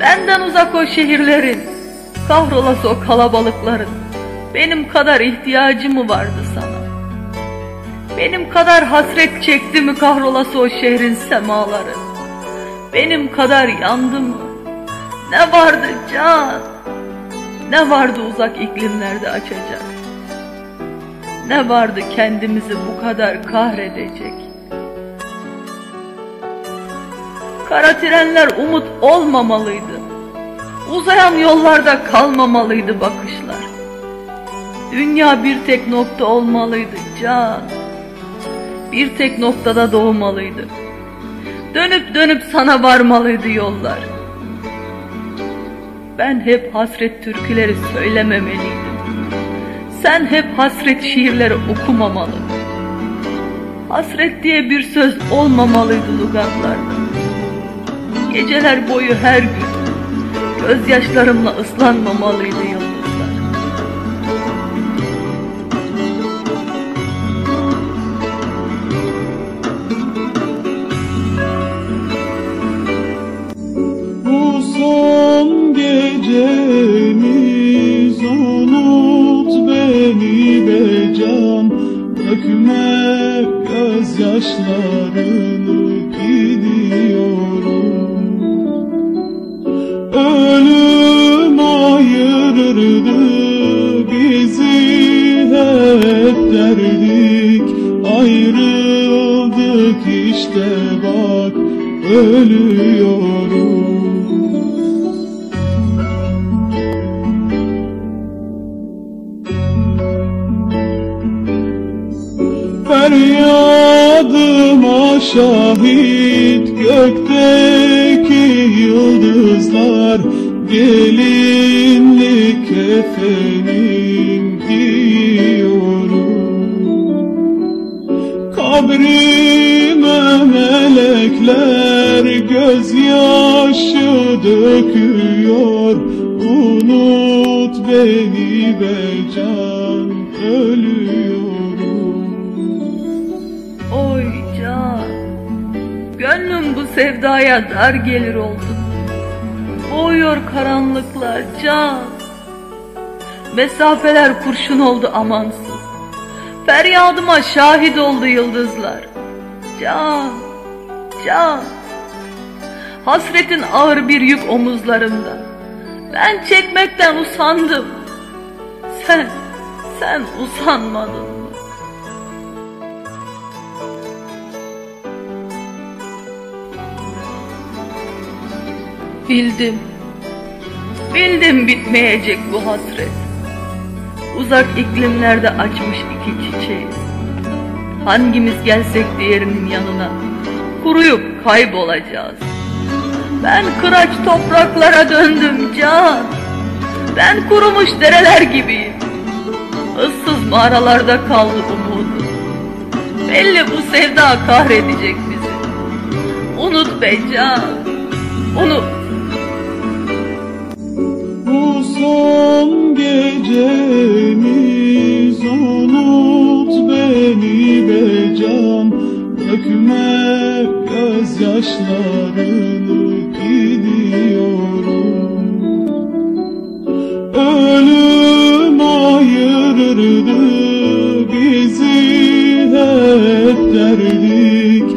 benden uzak o şehirlerin, kahrolası o kalabalıkların, benim kadar ihtiyacı mı vardı sana? Benim kadar hasret çekti mi kahrolası o şehrin semaları? Benim kadar yandı mı? Ne vardı can? Ne vardı uzak iklimlerde açacak? Ne vardı kendimizi bu kadar kahredecek? Kara trenler umut olmamalıydı. Uzayan yollarda kalmamalıydı bakışlar. Dünya bir tek nokta olmalıydı can. Bir tek noktada doğmalıydı. Dönüp dönüp sana varmalıydı yollar. Ben hep hasret türküleri söylememeliydim. Sen hep hasret şiirleri okumamalı. Hasret diye bir söz olmamalıydı lugatlarda. Geceler boyu her gün. Gözyaşlarımla ıslanmamalıydı derdik Ayrıldık işte bak ölüyorum Feryadıma şahit gökteki yıldızlar Gelinlik kefenim Kabrime melekler gözyaşı döküyor Unut beni be can ölüyorum Oy can, gönlüm bu sevdaya dar gelir oldu. Boğuyor karanlıklar can. Mesafeler kurşun oldu amansız. Feryadıma şahit oldu yıldızlar. Can, can. Hasretin ağır bir yük omuzlarımda. Ben çekmekten usandım. Sen, sen usanmadın mı? Bildim. Bildim bitmeyecek bu hasret. Uzak iklimlerde açmış iki çiçeği. Hangimiz gelsek diğerinin yanına kuruyup kaybolacağız. Ben kıraç topraklara döndüm can. Ben kurumuş dereler gibiyim. Issız mağaralarda kaldı umudum. Belli bu sevda kahredecek bizi. Unut be can. Unut. Son gecemiz unut beni be can. Dökme gözyaşlarını gidiyorum. Ölüm ayırırdı bizi hep derdik.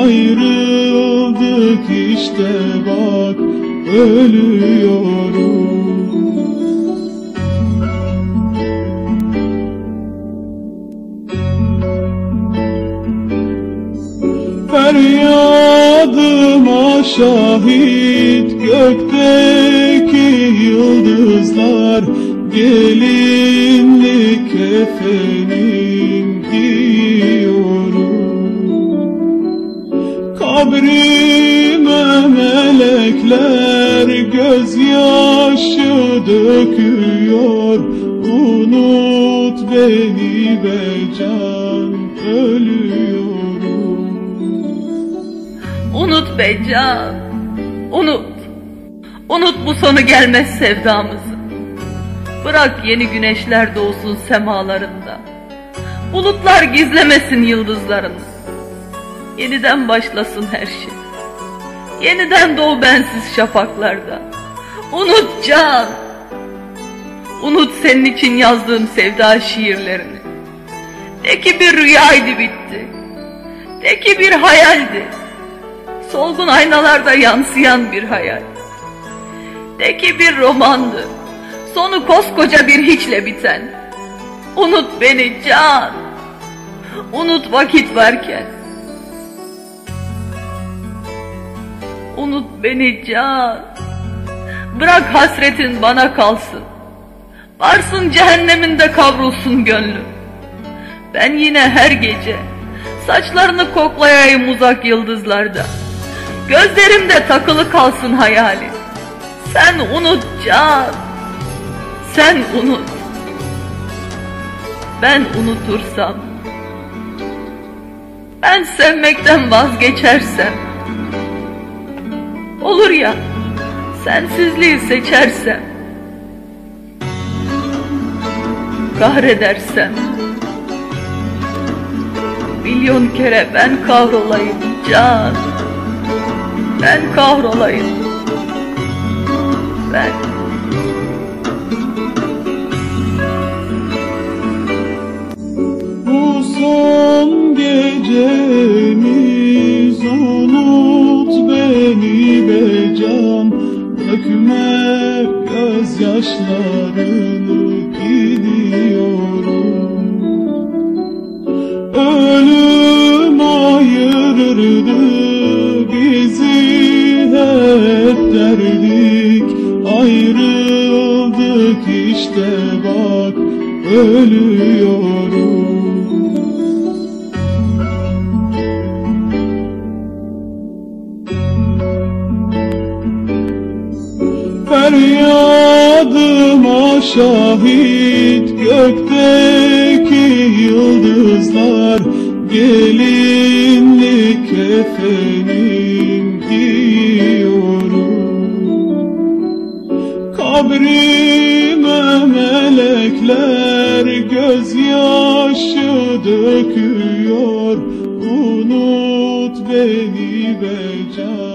Ayrıldık işte bak ölüyorum şahit gökteki yıldızlar Gelinlik kefenim giyiyorum Kabrime melekler gözyaşı döküyor. Unut beni be can ölüyorum Unut be can, unut. Unut bu sonu gelmez sevdamızı. Bırak yeni güneşler doğsun semalarında. Bulutlar gizlemesin yıldızlarını. Yeniden başlasın her şey. Yeniden doğ bensiz şafaklarda. Unut can. Unut senin için yazdığım sevda şiirlerini. De ki bir rüyaydı bitti. De ki bir hayaldi. Solgun aynalarda yansıyan bir hayal. De ki bir romandı. Sonu koskoca bir hiçle biten. Unut beni can. Unut vakit varken. Unut beni can. Bırak hasretin bana kalsın. Varsın cehenneminde kavrulsun gönlüm. Ben yine her gece saçlarını koklayayım uzak yıldızlarda. Gözlerimde takılı kalsın hayali. Sen unut can. Sen unut. Ben unutursam. Ben sevmekten vazgeçersem. Olur ya sensizliği seçersem. Kahredersem. Milyon kere ben kahrolayım can. Ben kahrolayım. Ben. Bu son gecemiz unut beni be can Dökme gözyaşlarını gidiyorum Ölüm ayırırdı derdik Ayrıldık işte bak ölüyorum Feryadıma şahit gökteki yıldızlar Gelinlik kefenim giyiyorum Kabrime melekler gözyaşı döküyor. Unut beni be can